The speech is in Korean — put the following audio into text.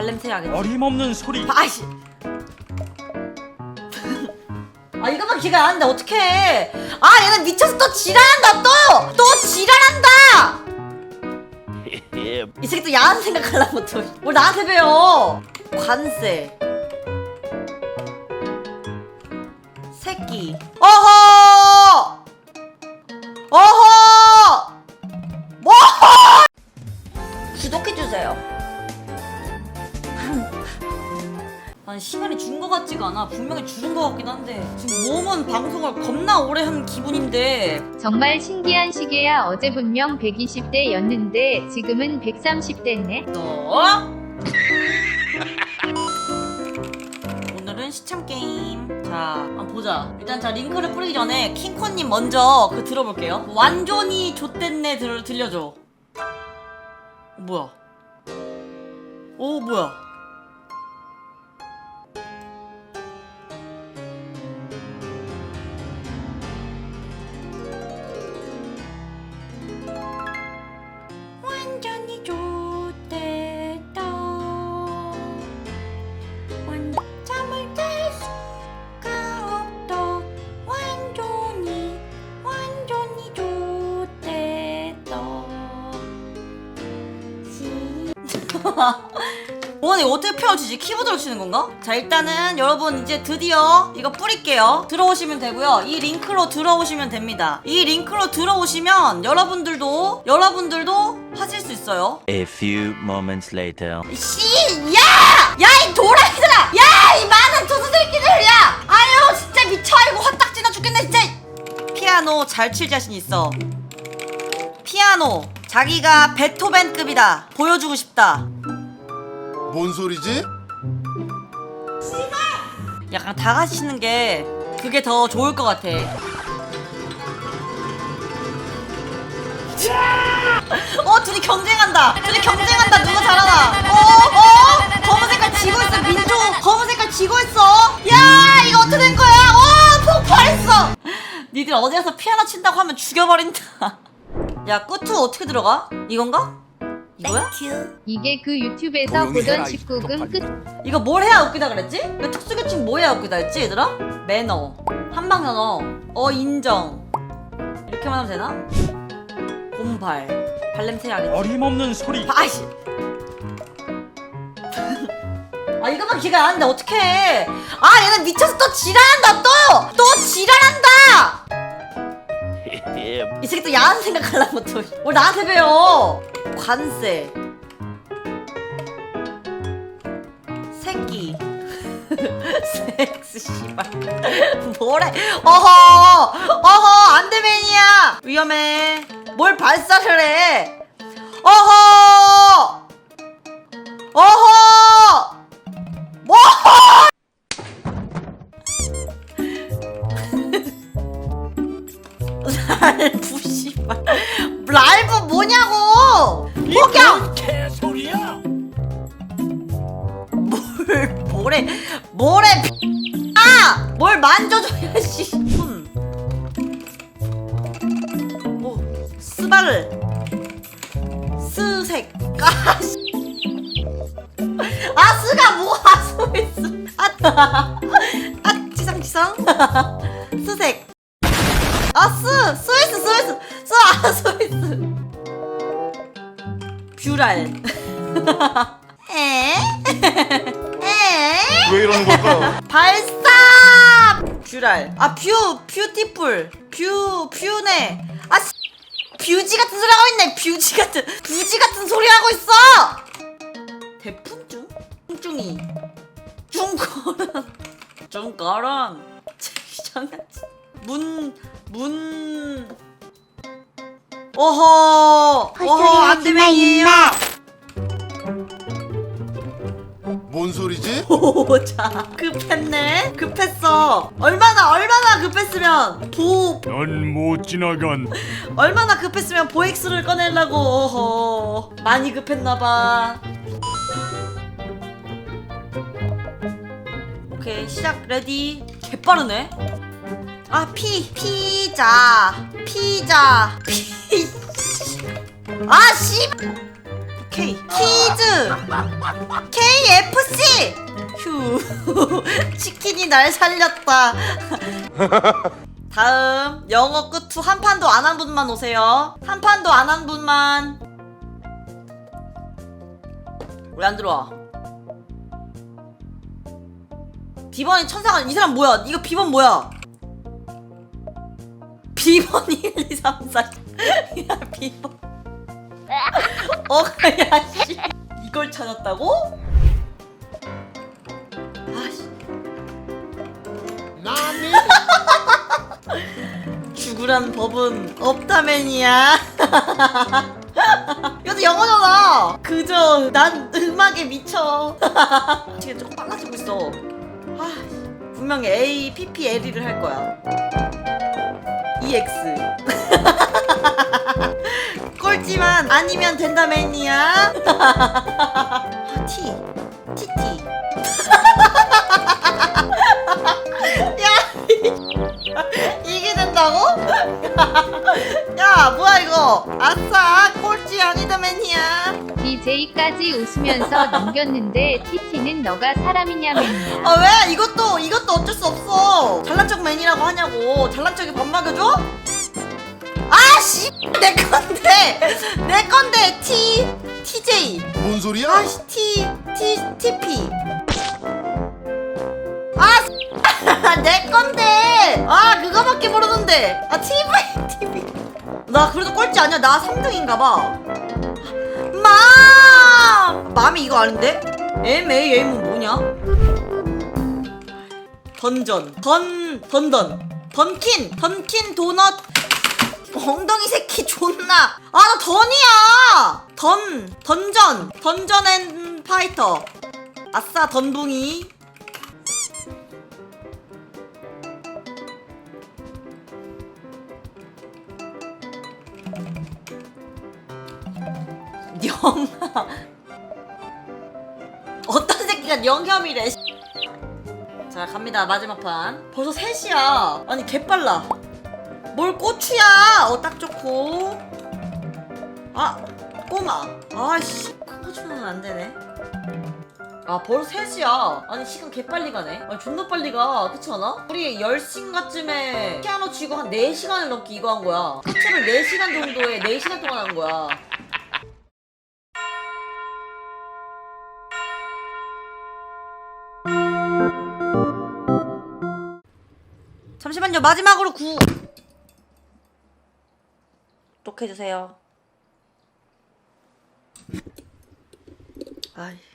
발냄새 해야겠지? 어림없는 소리. 아이씨. 아 이것만 기가 안 나는데 어떡해. 아 얘는 미쳐서 또 지랄한다 또! 또 지랄한다! 이 새끼 또 야한 생각하려고 또 뭘 나한테 배워. 관세. 새끼. 어허! 어허 아니 시간이 준 것 같지가 않아. 분명히 줄은 것 같긴 한데. 지금 몸은 방송을 겁나 오래 한 기분인데. 정말 신기한 시계야. 어제 분명 120대였는데 지금은 130대네. 너? 오늘은 시참 게임. 자 한번 보자. 일단 자 링크를 뿌리기 전에 킹코님 먼저 그 들어볼게요. 완전히 좆됐네 들, 들려줘. 어, 뭐야? 오 뭐야 이거 어떻게 펴지지? 키보드로 치는 건가? 자 일단은 여러분 이제 드디어 이거 뿌릴게요 들어오시면 되고요 이 링크로 들어오시면 됩니다 이 링크로 들어오시면 여러분들도 여러분들도 하실 수 있어요 A few moments later. 씨, 야! 야, 이 도라이들아! 야, 이 많은 투수들끼들, 야! 아유, 진짜 미쳐, 이거 화딱지나 죽겠네, 진짜! 피아노 잘 칠 자신 있어. 피아노, 자기가 베토벤급이다. 보여주고 싶다. 뭔 소리지? 약간 다 같이 치는 게 그게 더 좋을 것 같아. 어, 둘이 경쟁한다. 둘이 경쟁한다. 누가 잘하나? 어, 어? 검은 색깔 지고 있어. 민조 검은 색깔 지고 있어. 야, 이거 어떻게 된 거야? 어, 폭발했어. 니들 어디 가서 피아노 친다고 하면 죽여버린다. 야, 꾸투 어떻게 들어가? 이건가? 이거야? 이게 그 유튜브에서 보던 19금 끝. 이거 뭘 해야 웃기다 그랬지? 이거 특수교칙 뭐 해야 웃기다 했지 얘들아? 매너. 한방면허. 어 인정. 이렇게만 하면 되나? 곰발. 발냄새 해야겠지? 어림없는 소리. 아이씨. 아 이것만 기가 안 나는데 어떡해. 아 얘는 미쳐서 또 지랄한다 또! 또 지랄한다! 이 새끼 또 야한 생각하려고 또 뭘 나한테 배워 관세. 새끼. 섹스 씨발. 뭐래? 어허! 어허 안되맨이야! 위험해. 뭘 발사를 해? 어허! 어허 뭘 뭐래 뭐래 아 뭘 만져줘야 씨손 오 스바를. 스색. 아, 씨. 아 스가 뭐야 스위스 아, 아 지상 지상. 스색. 아스 스위스 스위스 스아 스위스 뷰랄? 왜 이러는 걸까? 발사! 뷰랄. 아, 뷰, 뷰티풀. 뷰, 뷰네. 아, 씨. 뷰지 같은 소리 하고 있네. 뷰지 같은, 뷰지 같은 소리 하고 있어! 대풍중? 풍중이. 중거란. 중거란. 장난치. 문, 문. 어허. 어허, 안 되면 이에요. 뭔 소리지? 오, 자, 급했네. 급했어. 얼마나, 얼마나 급했으면, 보, 넌못 지나간. 얼마나 급했으면 보엑스를 꺼내려고, 어허. 많이 급했나봐. 오케이, 시작, 레디. 개빠르네. 아, 피, 피자. 피자. 피. 아, 씨. K. 키즈. KFC 휴 치킨이 날 살렸다. 다음 영어 끝 후 한 판도 안 한 분만 오세요. 한 판도 안 한 분만. 왜 안 들어와? 비번이 천사가 이 사람 뭐야? 이거 비번 뭐야? 비번 1, 2, 3, 4야 비번 어 야 씨. 이걸 찾았다고? 아씨. 나니? 죽으란 법은 없다맨이야. 이것도 영어잖아. 그저 난 음악에 미쳐. 지금 조금 빨라지고 있어. 아 분명히 A, P, P, L을 할 거야. EX 꼴찌만 아니면 된다맨이야? T T T 야 이게 된다고? 야 뭐야 이거? 아싸 꼴찌 아니다맨이야. DJ까지 웃으면서 넘겼는데 TT는 너가 사람이냐면요. 아 왜? 이것도 이것도 어쩔 수 없어. 잘난 척 맨이라고 하냐고. 잘난 척에 밥 먹여줘? 아씨 내 건데 내 건데 T TJ 뭔 소리야? 아 씨 T T TP 아내 건데. 아 그거밖에 모르는데. 아 TV TV 나 그래도 꼴찌 아니야. 나 3등인가봐. 맘! 맘이 이거 아닌데? MAM은 뭐냐? 던전. 던 던던. 던킨 던킨 도넛 엉덩이 새끼 존나. 아 나 던이야. 던 던전 던전 앤 파이터. 아싸 던붕이. 영아 어떤 새끼가 영혐이래 자 갑니다. 마지막 판. 벌써 3시야. 아니 개빨라 뭘 고추야? 어 딱 좋고. 아 꼬마. 아씨 고추는 안 되네. 아 벌써 3시야. 아니 시간 개빨리 가네. 아니 존나 빨리 가. 그렇지 않아? 우리 10시인가쯤에 피아노 치고 한 4시간을 넘게 이거 한 거야. 끝을 4시간 정도에 4시간 동안 한 거야. 잠시만요. 마지막으로 구 구독해주세요. 아이